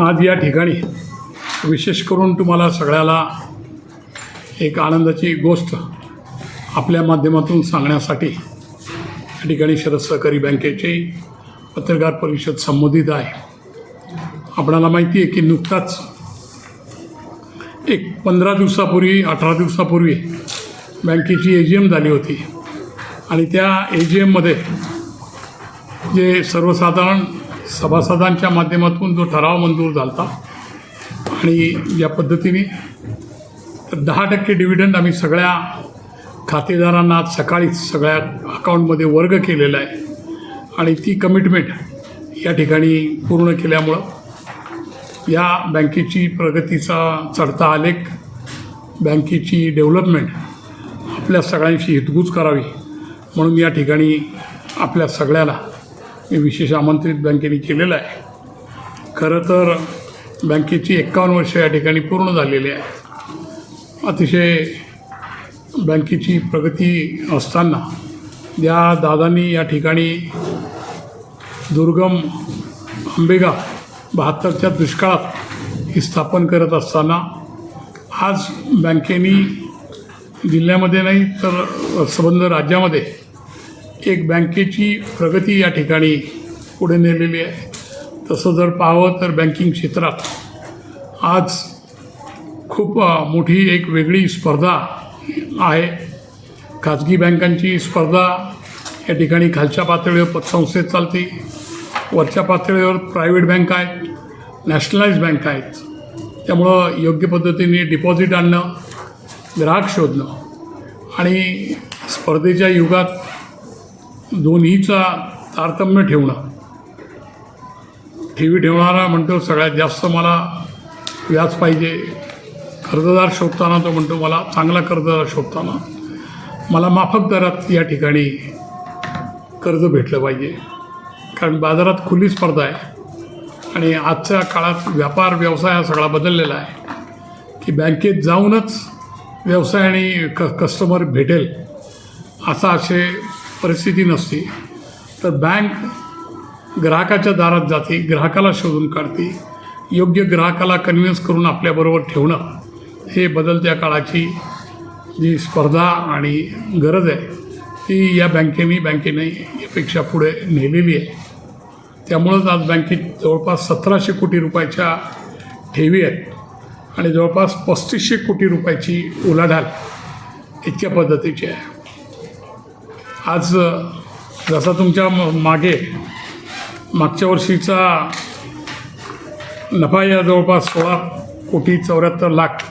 आज या ठिकाणी विशेष करून तुम्हाला सगळ्याला एक आनंदाची गोष्ट आपल्या माध्यमातून सांगण्यासाठी या ठिकाणी शरद सहकारी बँकेचे पत्रकार परिषद संबोधित आहे. आपणाला माहिती आहे की नुकताच एक पंधरा दिवसापूर्वी अठरा दिवसापूर्वी बँकेची ए जी एम झाली होती. आणि त्या ए जी एममध्ये जे सर्वसाधारण सभासदांच्या माध्यमातून जो ठराव मंजूर झाला होता आणि या पद्धतीने तर दहा टक्के डिव्हिडंड आम्ही सगळ्या खातेदारांना आज सकाळीच सगळ्या अकाउंटमध्ये वर्ग केलेला आहे. आणि ती कमिटमेंट या ठिकाणी पूर्ण केल्यामुळं या बँकेची प्रगतीचा चढता आलेख बँकेची डेव्हलपमेंट आपल्या सगळ्यांशी हितगुज करावी म्हणून या ठिकाणी आपल्या सगळ्याला मी विशेष आमंत्रित बँकेने केलेलं आहे. खरं तर बँकेची एक्कावन्न वर्ष या ठिकाणी पूर्ण झालेली आहे. अतिशय बँकेची प्रगती असताना या दादांनी या ठिकाणी दुर्गम आंबेगाव बहात्तरच्या दुष्काळात ही स्थापन करत असताना आज बँकेनी जिल्ह्यामध्ये नाही तर संबंध राज्यामध्ये एक बँकेची प्रगती या ठिकाणी पुढे नेलेली आहे. तसं जर पाहावं तर बँकिंग क्षेत्रात आज खूप मोठी एक वेगळी स्पर्धा आहे. खाजगी बँकांची स्पर्धा या ठिकाणी खालच्या पातळीवर पतसंस्थेत चालते. वरच्या पातळीवर प्रायव्हेट बँक आहेत नॅशनलाइज बँक आहेत. त्यामुळं योग्य पद्धतीने डिपॉझिट आणणं ग्राहक शोधणं आणि स्पर्धेच्या युगात दोन्हीचा तारतम्य ठेवणं. ठेवी ठेवणारा म्हणतो सगळ्यात जास्त मला व्याज पाहिजे. कर्जदार शोधताना तो म्हणतो मला चांगला कर्जदार शोधताना मला माफक दरात या ठिकाणी कर्ज भेटलं पाहिजे. कारण बाजारात खुली स्पर्धा आहे आणि आजच्या काळात व्यापार व्यवसाय हा सगळा बदललेला आहे की बँकेत जाऊनच व्यवसाय आणि क कस्टमर भेटेल असा असे परिस्थिती नसते तर बँक ग्राहकाच्या दारात जाते ग्राहकाला शोधून काढते. योग्य ग्राहकाला कन्व्हिन्स करून आपल्याबरोबर ठेवणं हे बदलत्या काळाची जी स्पर्धा आणि गरज आहे ती या बँकेने बँकेने यापेक्षा पुढे नेलेली आहे. त्यामुळंच आज बँकेत जवळपास सतराशे कोटी रुपयाच्या ठेवी आहेत आणि जवळपास पस्तीसशे कोटी रुपयाची उलाढाल इतक्या पद्धतीची आहे. आज जसा तुमच्या मागे मागच्या वर्षीचा नफा या जवळपास सोळा कोटी चौऱ्याहत्तर लाख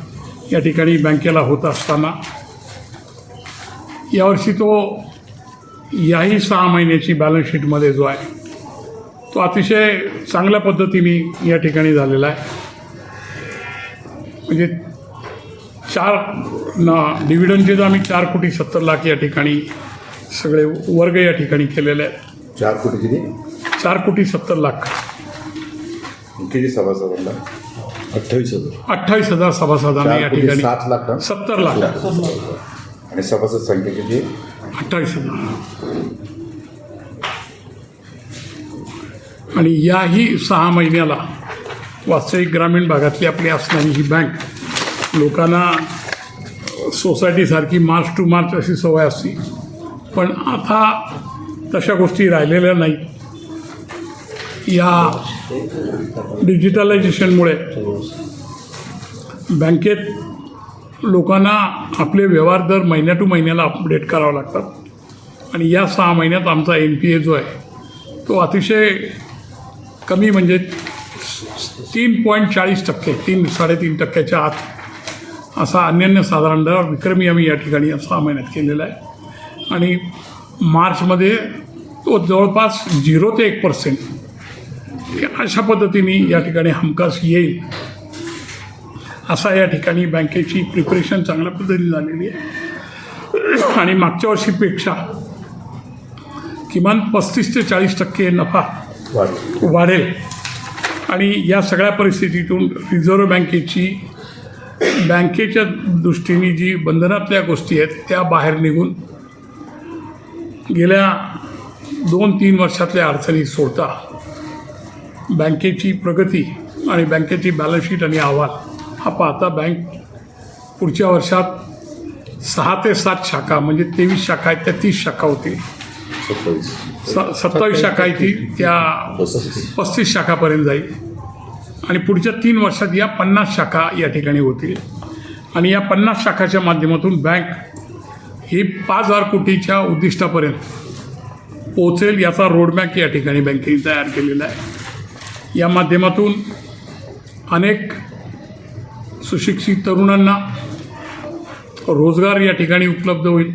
या ठिकाणी बँकेला होत असताना यावर्षी तो याही सहा महिन्याची बॅलन्स शीटमध्ये जो आहे तो अतिशय चांगल्या पद्धतीने या ठिकाणी झालेला आहे. म्हणजे चार न डिव्हिडंडचे तर आम्ही चार कोटी सत्तर लाख या ठिकाणी सगळे वर्ग या ठिकाणी केलेले आहेत. चार कोटी किती? चार कोटी सत्तर लाख. किती सभासदांना? अठ्ठावीस हजार. अठ्ठावीस हजार सभासदांना या चार कोटी ठिकाणी सात लाख. ना? सत्तर लाख. आणि सभासद संख्या किती? अठ्ठावीस हजार. आणि याही सहा महिन्याला वास्तविक ग्रामीण भागातली आपली असणारी ही बँक लोकांना सोसायटीसारखी मार्च टू मार्च अशी सवय असते. पण आता तशा गोष्टी राहिलेल्या नाही. या डिजिटलायझेशनमुळे बँकेत लोकांना आपले व्यवहार दर महिन्या टू महिन्याला अपडेट करावं लागतात. आणि या सहा महिन्यात आमचा एन पी ए जो आहे तो अतिशय कमी म्हणजे तीन पॉईंट चाळीस टक्के तीन साडेतीन टक्क्याच्या आत असा अन्यन्य साधारण दर विक्रमी आम्ही या ठिकाणी सहा महिन्यात केलेला आहे. आणि मार्चमध्ये तो जवळपास झिरो ते एक पर्सेंट. अशा पद्धतीने या ठिकाणी हमखास येईल. असा या ठिकाणी बँकेची प्रिपरेशन चांगल्या पद्धतीने झालेली आहे. आणि मागच्या वर्षीपेक्षा किमान पस्तीस ते चाळीस टक्के नफा वाढ वाढेल. आणि या सगळ्या परिस्थितीतून रिझर्व्ह बँकेची बँकेच्या दृष्टीने जी बंधनातल्या गोष्टी आहेत त्या बाहेर निघून गेल्या दोन तीन वर्षातल्या अडचणी सोडता बँकेची प्रगती आणि बँकेची बॅलन्स शीट आणि अहवाल. हा पाहता बँक पुढच्या वर्षात सहा ते सात शाखा म्हणजे तेवीस शाखा आहेत त्या तीस शाखा होतील. स सत्तावीस शाखा आहेत ती त्या पस्तीस शाखापर्यंत जाईल. आणि पुढच्या तीन वर्षात या पन्नास शाखा या ठिकाणी होतील. आणि या पन्नास शाखाच्या माध्यमातून बँक ही पाच हजार कोटीच्या उद्दिष्टापर्यंत पोहोचेल याचा रोडमॅप या ठिकाणी बँकेने तयार केलेला आहे. या माध्यमातून अनेक सुशिक्षित तरुणांना रोजगार या ठिकाणी उपलब्ध होईल.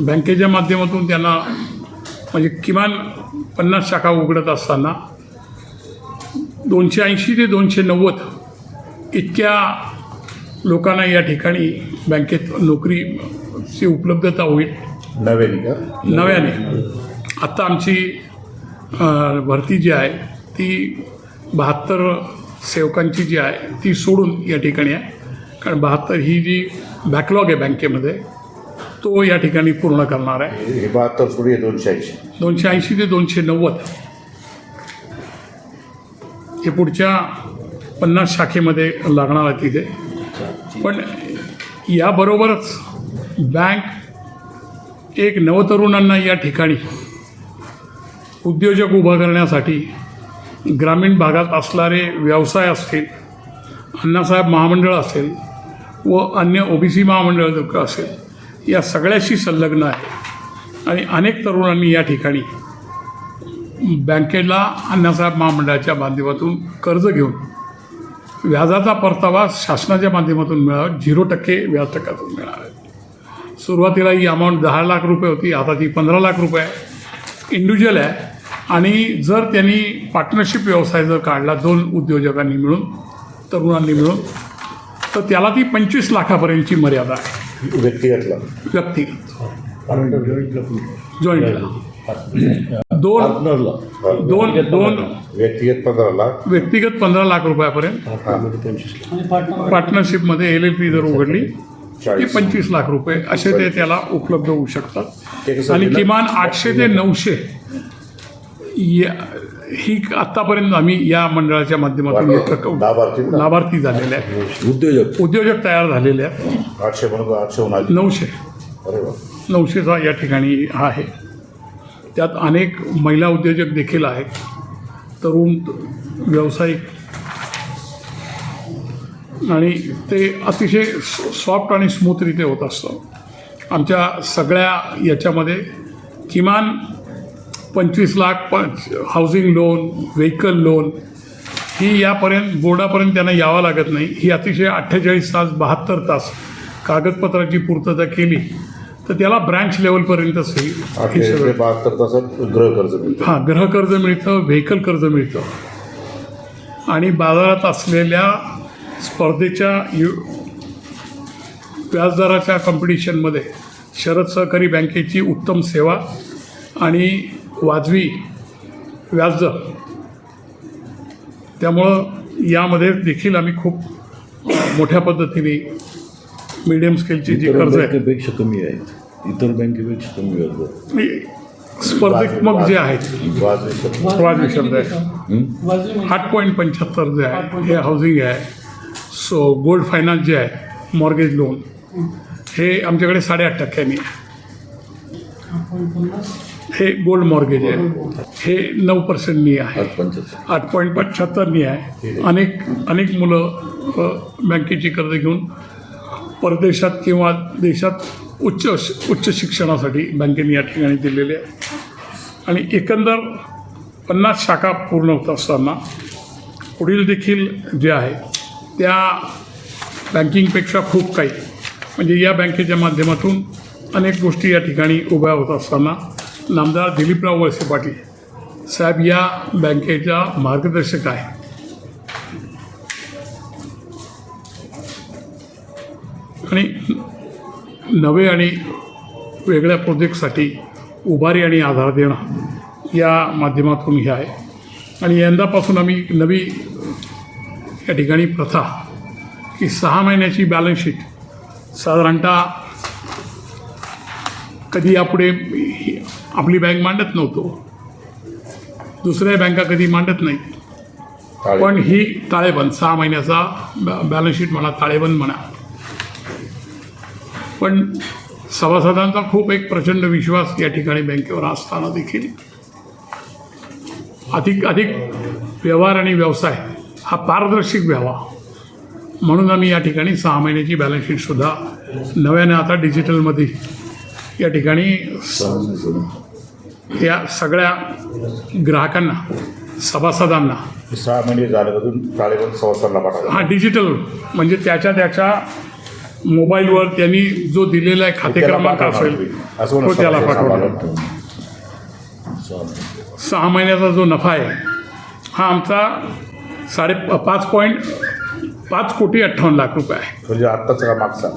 बँकेच्या माध्यमातून त्यांना म्हणजे किमान पन्नास शाखा उघडत असताना दोनशे ऐंशी ते दोनशे नव्वद इतक्या लोकांना या ठिकाणी बँकेत नोकरीची उपलब्धता होईल. नव्याने नव्याने. आत्ता आमची भरती जी आहे ती बहात्तर सेवकांची जी आहे ती सोडून या ठिकाणी आहे. कारण बहात्तर ही जी बॅकलॉग आहे बँकेमध्ये तो या ठिकाणी पूर्ण करणार आहे. हे बहात्तर सोडी दोनशे ऐंशी. दोनशे ऐंशी ते दोनशे नव्वद. हे पुढच्या पन्नास शाखेमध्ये लागणार आहे तिथे. पण याबरोबरच बँक एक नवतरुणांना या ठिकाणी उद्योजक उभा करण्यासाठी ग्रामीण भागात असणारे व्यवसाय असतील अण्णासाहेब महामंडळ असेल व अन्य ओ बी सी महामंडळ असेल या सगळ्याशी संलग्न आहे. आणि अनेक तरुणांनी या ठिकाणी बँकेला अण्णासाहेब महामंडळाच्या माध्यमातून कर्ज घेऊन व्याजाचा परतावा शासनाच्या माध्यमातून मिळावा झिरो टक्के व्याज टक्क्यातून मिळणार आहे. सुरुवातीला ही अमाऊंट दहा लाख रुपये होती. आता ती पंधरा लाख रुपये आहे. इंडिव्हिज्युअल आहे. आणि जर त्यांनी पार्टनरशिप व्यवसाय जर काढला दोन उद्योजकांनी मिळून तरुणांनी मिळून तर त्याला ती पंचवीस लाखापर्यंतची मर्यादा आहे. व्यक्तिगतला. व्यक्तिगत. जॉईंटला दोन पार्टनरला. दोन दोन व्यक्तिगत पंधरा लाख. व्यक्तिगत पंधरा लाख रुपयापर्यंत. पार्टनरशिपमध्ये एल एल पी जर उघडली ती चाळीस. पंचवीस लाख रुपये असे ते त्याला उपलब्ध होऊ ते शकतात कसं आणि किमान आठशे ते नऊशे या ही आत्तापर्यंत आम्ही या मंडळाच्या माध्यमातून लाभार्थी ना? लाभार्थी झालेले आहेत. उद्योजक. उद्योजक तयार झालेले आहेत. आठशे म्हणून आठशे होऊन आली. नऊशे. अरे वा. नऊशेचा या ठिकाणी हा आहे. त्यात अनेक महिला उद्योजक देखील आहेत. तरुण व्यावसायिक. आणि ते अतिशय सॉफ्ट आणि स्मूथरित्या होत असतं. आमच्या सगळ्या याच्यामध्ये किमान पंचवीस लाख प हाऊसिंग लोन व्हेकल लोन ही यापर्यंत बोर्डापर्यंत त्यांना यावं लागत नाही. ही अतिशय अठ्ठेचाळीस तास बहात्तर तास कागदपत्राची पूर्तता केली. तर त्याला ब्रँच लेवलपर्यंतच हे हे आठशे सगळं ते बहात्तर तासात गृह कर्ज हां मिळतं व्हेकल कर्ज मिळतं. आणि बाजारात असलेल्या स्पर्धेच्या यु व्याजदराच्या कॉम्पिटिशनमध्ये शरद सहकारी बँकेची उत्तम सेवा आणि वाजवी व्याजदर. त्यामुळं यामध्ये देखील आम्ही खूप मोठ्या पद्धतीने मीडियम स्केलची जी कर्ज आहे. बँकेपेक्षा कमी आहेत इतर बँकेपेक्षा कमी व्याजदर स्पर्धात्मक जे आहेत. वाजवी शब्द. वाजवी शब्द आहे. आठ पॉईंट पंच्याहत्तर जे आहे हे हाऊसिंग आहे. सो गोल्ड फायनान्स जे आहे मॉर्गेज लोन हे आमच्याकडे साडेआठ टक्क्यांनी आहे. हे गोल्ड मॉर्गेज आहे. हे नऊ पर्सेंटनी आहे. आठ पंच्याहत्तर. आठ पॉईंट पंच्याहत्तरनी आहे. अनेक अनेक मुलं अ, बँकेची कर्ज घेऊन परदेशात किंवा देशात उच्च उच्च शिक्षणासाठी बँकेने या ठिकाणी दिलेले आहे. आणि एकंदर पन्नास शाखा पूर्ण होत असताना पुढील देखील जे आहे त्या बँकिंगपेक्षा खूप काही म्हणजे या बँकेच्या माध्यमातून अनेक गोष्टी या ठिकाणी उभ्या होत असताना नामदार दिलीपराव वळसे पाटील साहेब या बँकेच्या मार्गदर्शक आहे. आणि नवे आणि वेगळ्या प्रोजेक्टसाठी उभारी आणि आधार देणं या माध्यमातून हे आहे. आणि यंदापासून आम्ही नवी या ठिकाणी प्रथा की सहा महिन्याची बॅलन्स शीट साधारणतः कधी यापुढे आपली बँक मांडत नव्हतो. दुसऱ्या बँका कधी मांडत नाहीत पण ही ताळेबंद सहा महिन्याचा बॅ- बॅलन्स शीट म्हणा ताळेबंद म्हणा पण सभासदांचा खूप एक प्रचंड विश्वास या ठिकाणी बँकेवर असताना देखील. अधिक अधिक व्यवहार आणि व्यवसाय हा पारदर्शक व्हावा. म्हणून आम्ही या ठिकाणी सहा महिन्याची बॅलन्स शीटसुद्धा नव्याने आता डिजिटलमध्ये या ठिकाणी या सगळ्या ग्राहकांना सभासदांना सहा महिने झाल्यापासून हा डिजिटल म्हणजे त्याच्या त्याच्या मोबाईलवर त्यांनी जो दिलेला आहे खाते क्रमांक असेल तो त्याला सांभाळून. सहा महिन्याचा जो नफा आहे हा आमचा साडे पाच पॉईंट पाच कोटी अठ्ठावन्न लाख रुपये आहे. म्हणजे आत्ताचा का मागचा?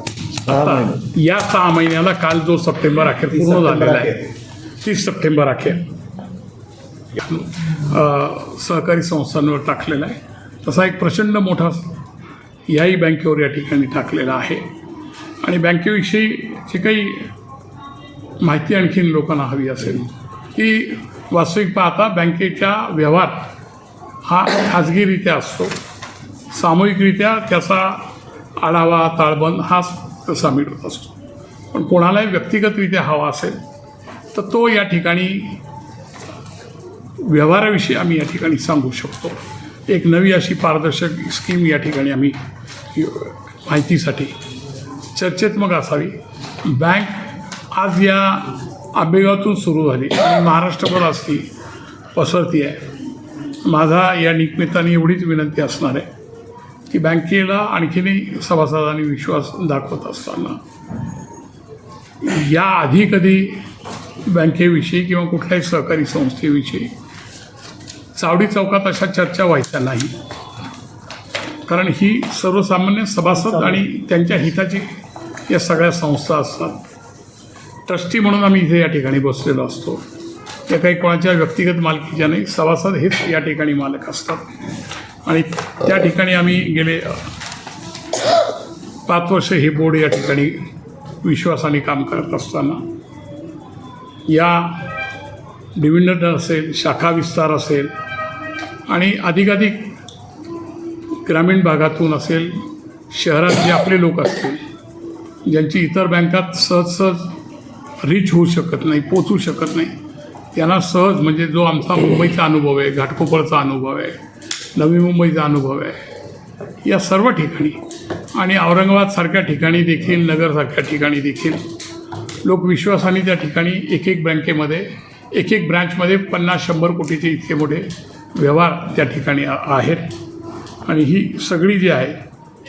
या सहा महिन्याला काल जो सप्टेंबर अखेर पूर्ण झालेला आहे तीस सप्टेंबर अखेर. सहकारी संस्थांवर टाकलेला आहे. तसा एक प्रचंड मोठा याही बँकेवर या ठिकाणी टाकलेला आहे. आणि बँकेविषयी जी काही माहिती आणखीन लोकांना हवी असेल की वास्तविक पाहता बँकेचा व्यवहार हा खाजगीरित्या असतो. सामूहिकरित्या त्याचा आढावा ताळबंद हा तसा मिळत असतो. पण कोणालाही व्यक्तिगतरित्या हवा असेल तर तो या ठिकाणी व्यवहाराविषयी आम्ही या ठिकाणी सांगू शकतो. एक नवी अशी पारदर्शक स्कीम या ठिकाणी आम्ही माहितीसाठी चर्चेत्मक असावी. बँक आज या आंबेगावातून सुरू झाली. आणि महाराष्ट्रभर असती पसरती आहे. माझा या निमित्ताने एवढीच विनंती असणार आहे की बँकेला आणखीनही सभासदांनी विश्वास दाखवत असताना या आधी कधी बँकेविषयी किंवा कुठल्याही सहकारी संस्थेविषयी चावडी चौकात अशा चर्चा व्हायच्या नाही. कारण ही सर्वसामान्य सभासद आणि त्यांच्या हिताची या सगळ्या संस्था असतात. ट्रस्टी म्हणून आम्ही इथे या ठिकाणी बसलेलो असतो. या काही कोणाच्या व्यक्तिगत मालकीच्या नाही सभासद हेच या ठिकाणी मालक असतात. आणि त्या ठिकाणी आम्ही गेले पाच वर्ष हे बोर्ड या ठिकाणी विश्वासाने काम करत असताना. या डिव्हिडंड असेल शाखा विस्तार असेल आणि अधिकाधिक ग्रामीण भागातून असेल शहरात जे आपले लोक असतील ज्यांची इतर बँकात सहज सहज रीच होऊ शकत नाही पोचू शकत नाही. त्यांना सहज म्हणजे जो आमचा मुंबईचा अनुभव आहे घाटकोपरचा अनुभव आहे नवी मुंबईचा अनुभव आहे या सर्व ठिकाणी आणि औरंगाबादसारख्या ठिकाणी देखील नगरसारख्या ठिकाणी देखील लोक विश्वासाने त्या ठिकाणी एक एक बँकेमध्ये एक एक ब्रँचमध्ये पन्नास शंभर कोटीचे इतके मोठे व्यवहार त्या ठिकाणी आहेत. आणि ही सगळी जी आहे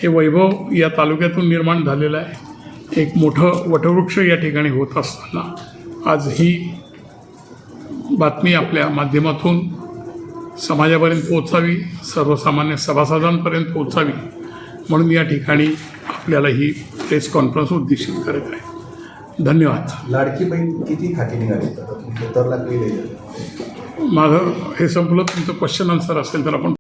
हे वैभव या तालुक्यातून निर्माण झालेलं आहे. एक मोठं वटवृक्ष या ठिकाणी होत असताना आज ही बातमी आपल्या माध्यमातून समाजापर्यंत पोहोचावी सर्वसामान्य सभासदांपर्यंत पोहोचावी म्हणून या ठिकाणी आपल्याला ही प्रेस कॉन्फरन्स उद्देशित करत आहे. धन्यवाद. लाडकी बहीण किती खाती निघाली? माझं हे संपलं तुमचं क्वेश्चन आन्सर असेल तर आपण